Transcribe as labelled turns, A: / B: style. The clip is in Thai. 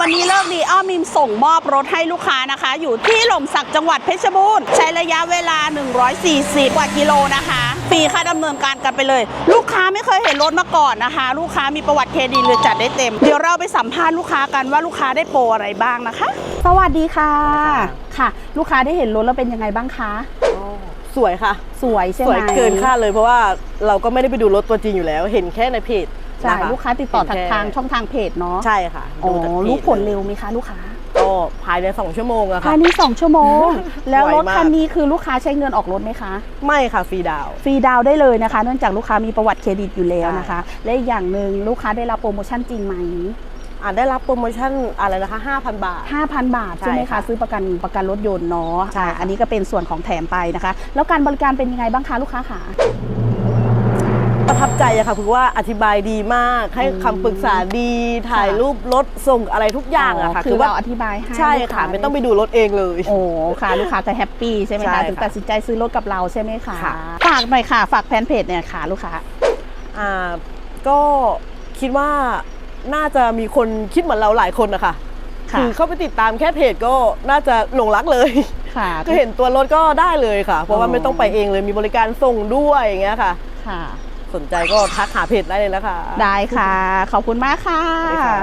A: วันนี้เลิกดีอ้อมิมส่งมอบรถให้ลูกค้านะคะ อยู่ที่หล่มสักจังหวัดเพชรบูรณ์ใช้ระยะเวลา 140 กว่ากิโลนะคะฟรีค่าดำเนินการกันไปเลย ลูกค้าไม่เคยเห็นรถมาก่อนนะคะ ลูกค้ามีประวัติเครดิตเลยจัดได้เต็ม เดี๋ยวเราไปสัมภาษณ์ลูกค้ากันว่าลูกค้าได้โปรอะไรบ้างนะคะ สวัสดีค่ะค่ะ ลูกค้าได้เห็นรถแล้วเป็นยังไงบ้างคะ
B: สวยค่ะ
A: สวยใช่ไห
B: ส
A: ม
B: วยเกินคาดเลยเพราะว่าเราก็ไม่ได้ไปดูรถตัวจริงอยู่แล้ว เห็นแค่ในเพจ
A: ใช่
B: นะคะ
A: ลูกค้าติดต่อ
B: เห็นแค่
A: ทางช่องทางเพจเนาะ
B: ใช่ค่ะ
A: อ๋อ
B: ดูจากเพจ
A: รู้ผลเร็วไหมคะลูกค้า
B: ก็ภายใน2ชั่วโมงอะค่ะ
A: ภายใน2ชั่วโมง แล้วรถ
B: ไวมาก
A: คันนี้คือลูกค้าใช้เงินออกรถไหมคะ
B: ไม่ค่ะฟรีดาวน์
A: ฟรีดาวน์ได้เลยนะคะ เนื่องจากลูกค้ามีประวัติเครดิตอยู่แล้ว
B: ใช่
A: นะคะ และอีกอย่างหนึ่งลูกค้าได้รับโปรโมชั่นจริงไหม
B: อ่าได้รับโปรโมชั่นอะไรนะคะ 5,000 บาท
A: 5,000 บาท
B: ใช่
A: ใช่ไหมคะ
B: ค่ะ
A: ซื้อประกันประกันรถยนต์เนาะ
B: ใช่
A: อ่า
B: ค่ะ
A: อันนี้ก็เป็นส่วนของแถมไปนะคะ แล้วการบริการเป็นยังไงบ้างคะลูกค้าคะ
B: ประทับใจอะค่ะคือว่าอธิบายดีมากให้คำปรึกษาดีถ่ายรูปรถส่งอะไรทุกอย่างอะค่ะ
A: คือเราอธิบายให้
B: ใช่
A: ลูก
B: ค่ะาไม่ต้องไปดูรถเองเลย
A: โอ้ค่ะลูกค้าก็แฮปปี้ใช่ไหม
B: ใช่
A: คะ
B: ค่ะ
A: ถึงตัดสินใจซื้อรถกับเราใช่ไหมคะ
B: ค่ะ
A: ฝากหน่อยค่ะ ฝากแฟนเพจเนี่ยค่ะ ลูกค้า
B: อ่าก็คิดว่าน่าจะมีคนคิดเหมือนเราหลายคนนะคะ
A: ค่ะ
B: คือเข้าไปติดตามแค่เพจก็น่าจะหลงรักเลย
A: ค่ะ
B: ก็เห็นตัวรถก็ได้เลยค่ะ เพราะว่า
A: อ๋อ
B: ไม่ต้องไปเองเลยมีบริการส่งด้วยอย่างเงี้ยค่ะ
A: ค่ะ
B: สนใจก็ทักหาเพจได้เลยนะคะ
A: ได้ค่ะ ขอบคุณมากค่ะ
B: ได้ค่ะ